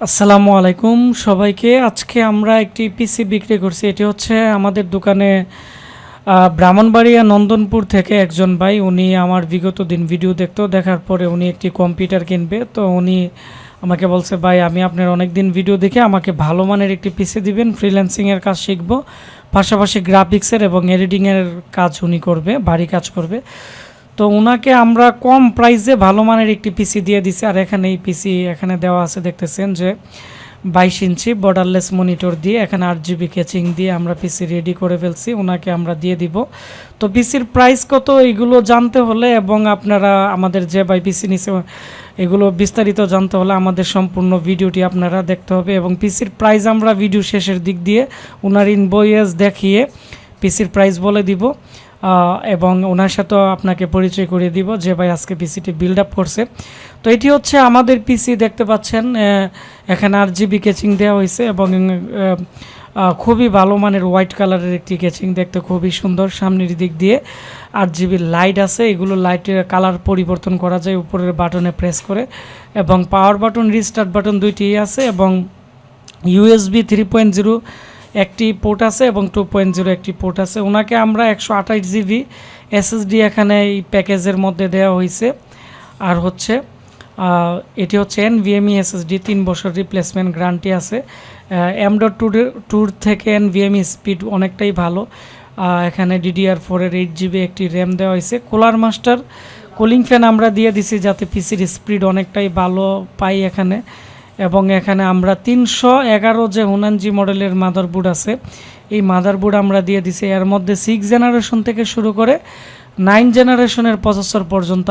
আসসালামু আলাইকুম। সবাইকে আজকে আমরা একটি পিসি বিক্রি করছি। এটি হচ্ছে আমাদের দোকানে ব্রাহ্মণবাড়িয়া নন্দনপুর থেকে একজন ভাই। উনি আমার বিগত দিন ভিডিও দেখতো, দেখার পরে উনি একটি কম্পিউটার কিনবে। তো উনি আমাকে বলছে, ভাই, আমি আপনার অনেক দিন ভিডিও দেখে আমাকে ভালো মানের একটি পিসি দিবেন। ফ্রিল্যান্সিংয়ের কাজ শিখব। পাশাপাশি গ্রাফিক্সের এবং এডিটিংয়ের কাজ উনি করবে বাড়ি কাজ করবে। তো ওনাকে আমরা কম প্রাইসে ভালো মানের একটি পিসি দিয়ে দিছি। আর এখানে এই পিসি এখানে দেওয়া আছে দেখতেছেন যে বাইশ ইঞ্চি বর্ডারলেস মনিটর দিয়ে এখানে আট জিবি ক্যাচিং দিয়ে আমরা পিসি রেডি করে ফেলছি ওনাকে আমরা দিয়ে দিব। তো পিসির প্রাইস কত এগুলো জানতে হলে এবং আপনারা আমাদের যে বাই পিসি নিচে এগুলো বিস্তারিত জানতে হলে আমাদের সম্পূর্ণ ভিডিওটি আপনারা দেখতে হবে এবং পিসির প্রাইস আমরা ভিডিও শেষের দিক দিয়ে ওনার ইনভয়েস দেখিয়ে পিসির প্রাইস বলে দিব। এবং ওনার সাথেও আপনাকে পরিচয় করিয়ে দিব যে ভাই আজকে পিসিটি বিল্ড আপ করছে। তো এটি হচ্ছে আমাদের পিসি দেখতে পাচ্ছেন এখানে আর জিবি কেচিং দেওয়া হয়েছে এবং খুবই ভালো মানের হোয়াইট কালারের একটি কেচিং দেখতে খুবই সুন্দর সামনের দিক দিয়ে। আট জিবি লাইট আছে, এগুলো লাইটের কালার পরিবর্তন করা যায় উপরের বাটনে প্রেস করে এবং পাওয়ার বাটন রিস্টার্ট বাটন দুইটি আছে এবং ইউএসবি থ্রি পয়েন্ট জিরো একটি পোর্ট আছে এবং টু পয়েন্ট জিরো একটি পোর্ট আছে। ওনাকে আমরা একশো আঠাশ জিবি এসএসডি এখানে এই প্যাকেজের মধ্যে দেওয়া হয়েছে। আর হচ্ছে এটি হচ্ছে এন ভিএমই এসএসডি তিন বছর রিপ্লেসমেন্ট গ্যারান্টি আছে। এম ডট টু টুর থেকে এন ভিএমই স্পিড অনেকটাই ভালো। এখানে ডিডিআর ফোরের এইট জিবি একটি র্যাম দেওয়া হয়েছে। কোলার মাস্টার কুলিং ফ্যান আমরা দিয়ে দিছি যাতে পিসির স্পিড অনেকটাই ভালো পাই এখানে। এবং এখানে আমরা তিনশো এগারো যে হুনানজি মডেলের মাদারবোর্ড আছে, এই মাদারবোর্ড আমরা দিয়ে দিছি। এর মধ্যে সিক্স জেনারেশন থেকে শুরু করে নাইন জেনারেশনের প্রসেসর পর্যন্ত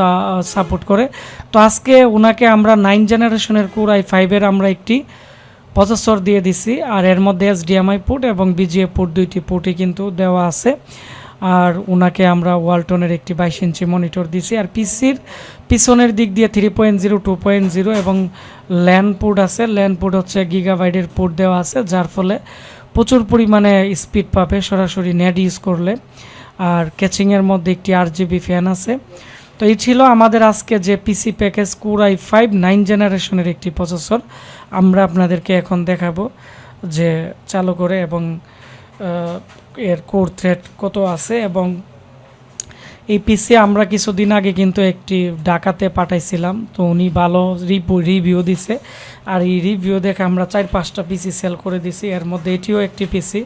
সাপোর্ট করে। তো আজকে ওনাকে আমরা নাইন জেনারেশনের কোর আই ফাইভের আমরা একটি প্রসেসর দিয়ে দিছি, আর এর মধ্যে এস এসডিএমআই পোর্ট এবং বিজিএ পোর্ট দুইটি পোর্টই কিন্তু দেওয়া আছে। আর ওনাকে আমরা ওয়ালটনের একটি বাইশ ইঞ্চি মনিটর দিছি। আর পিসির পিছনের দিক দিয়ে three point zero, two point zero এবং ল্যান্ড পোর্ট আছে। ল্যান্ড পোর্ট হচ্ছে গিগাবাইটের পোর্ট দেওয়া আছে, যার ফলে প্রচুর পরিমাণে স্পিড পাবে সরাসরি নেট ইউজ করলে। আর ক্যাচিংয়ের মধ্যে একটি আট জিবি ফ্যান আছে। তো এই ছিল আমাদের আজকে যে পিসি প্যাকেজ কোর কুরাই ফাইভ, নাইন জেনারেশনের একটি প্রসেসর। আমরা আপনাদেরকে এখন দেখাবো যে চালু করে এবং এর কোর থ্রেড কত আছে এবং এই পিসি আমরা কিছুদিন আগে কিন্তু একটি ডাকাতে পাঠাইছিলাম, তো উনি ভালো রিভিউ দিছে। আর এই রিভিউ দেখে আমরা চার পাঁচটা পিসি সেল করে দিছি, এর মধ্যে এটিও একটি পিসি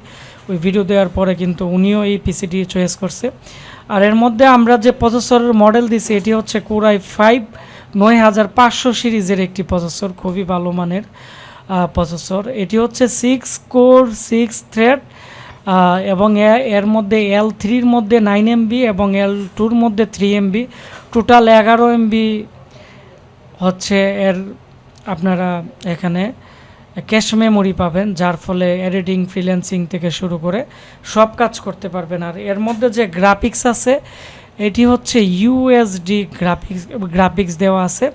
ওই ভিডিও দেওয়ার পরে কিন্তু উনিও এই পিসিটি চয়েস করছে। আর এর মধ্যে আমরা যে প্রসেসরের মডেল দিছি, এটি হচ্ছে কোরাই ফাইভ নয় হাজার পাঁচশো সিরিজের একটি প্রসেসর খুবই ভালো মানের প্রসেসর এটি হচ্ছে সিক্স কোর সিক্স থ্রেড এবং এর মধ্যে এল থ্রির মধ্যে নাইন এমবি এবং এল টুর মধ্যে থ্রি এমবি টোটাল এগারো এমবি হচ্ছে এর আপনারা এখানে ক্যাশ মেমোরি পাবেন, যার ফলে এডিটিং ফ্রিল্যান্সিং থেকে শুরু করে সব কাজ করতে পারবেন। আর এর মধ্যে যে গ্রাফিক্স আছে, এটি হচ্ছে ইউএসডি গ্রাফিক্স গ্রাফিক্স দেওয়া আছে।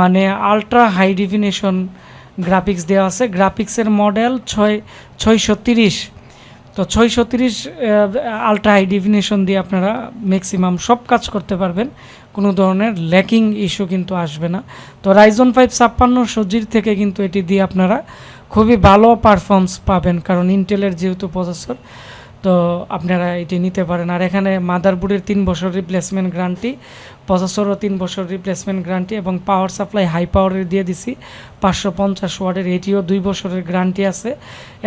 মানে আলট্রা হাই ডিফিনেশন গ্রাফিক্স দেওয়া আছে। গ্রাফিক্সের মডেল ছয়, ছয়শো তিরিশ। তো ছয়শো তিরিশ আলট্রা হাই ডিফিনেশন দিয়ে আপনারা ম্যাক্সিমাম সব কাজ করতে পারবেন। কোনো ধরনের ল্যাকিং ইস্যু কিন্তু আসবে না। তো রাইজন ফাইভ ছাপ্পান্ন সজির থেকে কিন্তু এটি দিয়ে আপনারা খুবই ভালো পারফর্মস পাবেন, কারণ ইন্টেলের যেহেতু প্রসেসর তো আপনারা এটি নিতে পারেন। আর এখানে মাদারবোর্ডের তিন বছর রিপ্লেসমেন্ট গ্যারান্টি প্রসেসরও তিন বছর রিপ্লেসমেন্ট গ্যারান্টি এবং পাওয়ার সাপ্লাই হাই পাওয়ারের দিয়ে দিছি। পাঁচশো পঞ্চাশ ওয়ার্ডের এটিও দুই বছরের গ্যারান্টি আছে।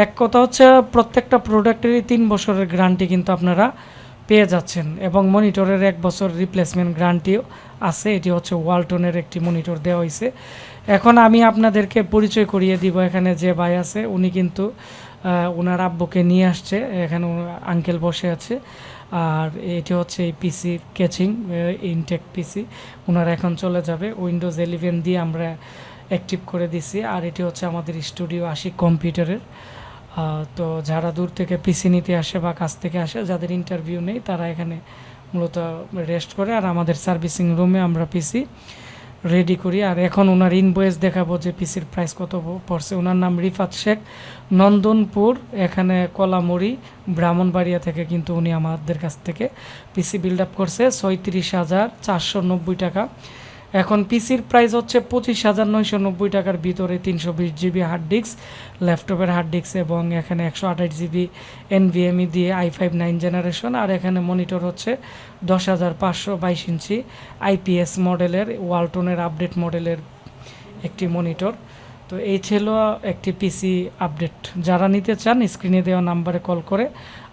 এক কথা হচ্ছে, প্রত্যেকটা প্রোডাক্টেরই তিন বছরের গ্যারান্টি কিন্তু আপনারা পেয়ে যাচ্ছেন এবং মনিটরের এক বছর রিপ্লেসমেন্ট গ্যারান্টিও আছে। এটি হচ্ছে ওয়ালটনের একটি মনিটর দেওয়া হয়েছে। এখন আমি আপনাদেরকে পরিচয় করিয়ে দিব, এখানে যে ভাই আছে, উনি কিন্তু ওনার আব্বুকে নিয়ে আসছে, এখানে আঙ্কেল বসে আছে, আর এটি হচ্ছে এই পিসির ক্যাচিং ইনটেক পিসি ওনারা এখন চলে যাবে উইন্ডোজ ইলেভেন দিয়ে আমরা অ্যাক্টিভ করে দিছি, আর এটি হচ্ছে আমাদের স্টুডিও আশিক কম্পিউটারের তো যারা দূর থেকে পিসি নিতে আসে বা কাছ থেকে আসে, যাদের ইন্টারভিউ নেই, তারা এখানে মূলত রেস্ট করে, আর আমাদের সার্ভিসিং রুমে আমরা পিসি রেডি করি। আর এখন ওনার ইনভয়েস দেখাবো যে পিসির প্রাইস কত পড়ছে। ওনার নাম রিফাত শেখ, নন্দনপুর, এখানে কলামুড়ি, ব্রাহ্মণবাড়িয়া থেকে কিন্তু উনি আমাদের কাছ থেকে পিসি বিল্ড আপ করছে। ছয়ত্রিশ হাজার চারশো নব্বই টাকা। এখন পিসির প্রাইস হচ্ছে পঁচিশ হাজার নয়শো নব্বই টাকার ভিতরে তিনশো বিশ জিবি হার্ড ডিস্ক ল্যাপটপের হার্ড ডিস্ক এবং এখানে একশো আঠাশ জিবি এনভিএমই দিয়ে আই ফাইভ নাইন জেনারেশন আর এখানে মনিটর হচ্ছে দশ হাজার পাঁচশো বাইশ ইঞ্চি আইপিএস মডেলের ওয়ালটনের আপডেট মডেলের একটি মনিটর তো এই ছিল একটি পিসি আপডেট যারা নিতে চান স্ক্রিনে দেওয়া নাম্বারে কল করে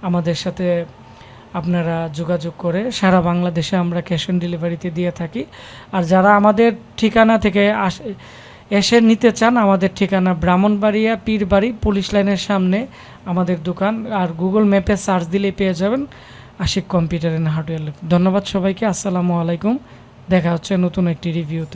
আমাদের সাথে আপনারা যোগাযোগ করে সারা বাংলাদেশে আমরা ক্যাশ অন ডেলিভারিতে দিয়ে থাকি। আর যারা আমাদের ঠিকানা থেকে আস, এসে নিতে চান, আমাদের ঠিকানা ব্রাহ্মণবাড়িয়া পীরবাড়ি পুলিশ লাইনের সামনে আমাদের দোকান। আর গুগল ম্যাপে সার্চ দিলেই পেয়ে যাবেন আশিক কম্পিউটার অ্যান্ড হার্ডওয়্যার। ধন্যবাদ সবাইকে, আসসালামু আলাইকুম। দেখা হচ্ছে নতুন একটি রিভিউতে